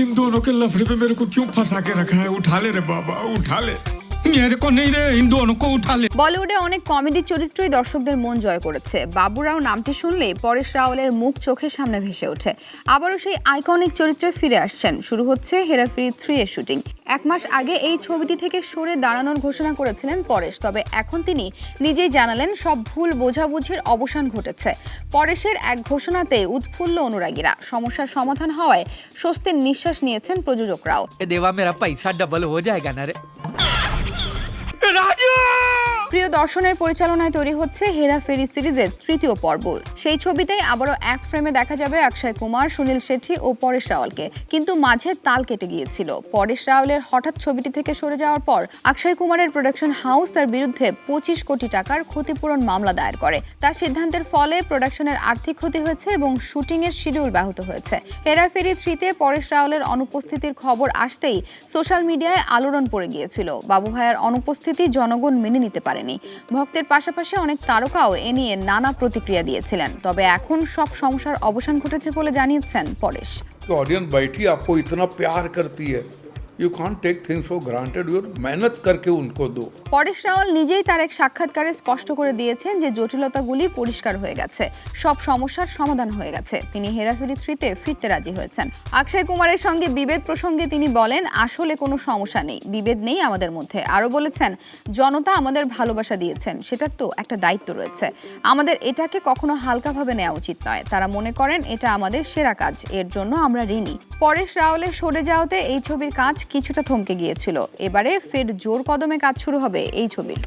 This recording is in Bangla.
इन दोनों के लफड़े पे मेरे को क्यों फंसा के रखा है? उठा ले रे बाबा, उठा ले। বলিউডে অনেক কমেডি চরিত্রই দর্শকদের মন জয় করেছে। বাবুরাও নামটি শুনলে পরেশ রাওয়ালের মুখ চোখের সামনে ভেসে ওঠে। আবারও সেই আইকনিক চরিত্রে ফিরে আসছেন। শুরু হচ্ছে হেরাফেরি থ্রি এর শুটিং। এক মাস আগে এই ছবিটি থেকে সরে দাঁড়ানোর ঘোষণা করেছিলেন পরেশ তবে এখন তিনি নিজেই জানালেন সব ভুল বোঝাবুঝির অবসান ঘটেছে। পরেশের এক ঘোষণাতে উৎফুল্ল অনুরাগীরা। সমস্যার সমাধান হওয়ায় স্বস্তির নিঃশ্বাস নিয়েছেন প্রযোজকরাও। দেওয়া মেরা পয়সা ডাবল হয়ে যায় না রে? প্রিয় দর্শনের পরিচালনায় তৈরি হচ্ছে হেরা ফেরি সিরিজের তৃতীয় পর্ব। সেই ছবিতেই আবারও এক ফ্রেমে দেখা যাবে অক্ষয় কুমার, সুনীল শেঠি ও পরেশ রাওয়ালকে। কিন্তু মাঝে তাল কেটে গিয়েছিল। পরেশ রাওয়ালের হঠাৎ ছবিটি থেকে সরে যাওয়ার পর অক্ষয় কুমারের প্রোডাকশন হাউস তার বিরুদ্ধে পঁচিশ কোটি টাকার ক্ষতিপূরণ মামলা দায়ের করে। তার সিদ্ধান্তের ফলে প্রোডাকশনের আর্থিক ক্ষতি হয়েছে এবং শুটিংয়ের শিডিউল ব্যাহত হয়েছে। হেরাফেরি থ্রিতে পরেশ রাওয়ালের অনুপস্থিতির খবর আসতেই সোশ্যাল মিডিয়ায় আলোড়ন পড়ে গিয়েছিল। বাবু ভাইয়ার অনুপস্থিতি জনগণ মেনে নিতে পারেনি ভক্তের পাশাপাশি অনেক তারকাও এ নিয়ে নানা প্রতিক্রিয়া দিয়েছিলেন তবে এখন সব সমস্যার অবসান ঘটেছে বলে জানিয়েছেন পরেশ तो ऑडियंस बैठी आपको इतना प्यार करती है you can't take things for granted your মেহনত করকে উনকো দো পরেশ রাওয়াল নিজেই তার এক সাক্ষাৎকারে স্পষ্ট করে দিয়েছেন যে জটিলতাগুলি পরিষ্কার হয়ে গেছে। সব সমস্যার সমাধান হয়ে গেছে। তিনি হেরাফেরি থ্রিতে ফিরতে রাজি হয়েছেন। অক্ষয় কুমারের সঙ্গে বিভেদ প্রসঙ্গে তিনি বলেন, আসলে কোনো সমস্যা নেই। বিভেদ নেই আমাদের মধ্যে। আরও বলেছেন, জনতা আমাদের ভালোবাসা দিয়েছেন। সেটার তো একটা দায়িত্ব রয়েছে। আমাদের এটাকে কখনো হালকাভাবে নেওয়া উচিত নয়। তারা মনে করেন, এটা আমাদের সেরা কাজ। এর জন্য আমরা ঋণী। পরেশ রাওয়ালের সরে যাওয়াতে এই ছবির কাজ কিছুটা থমকে গিয়েছিল। এবারে ফের জোর কদমে কাজ শুরু হবে এই ছবির।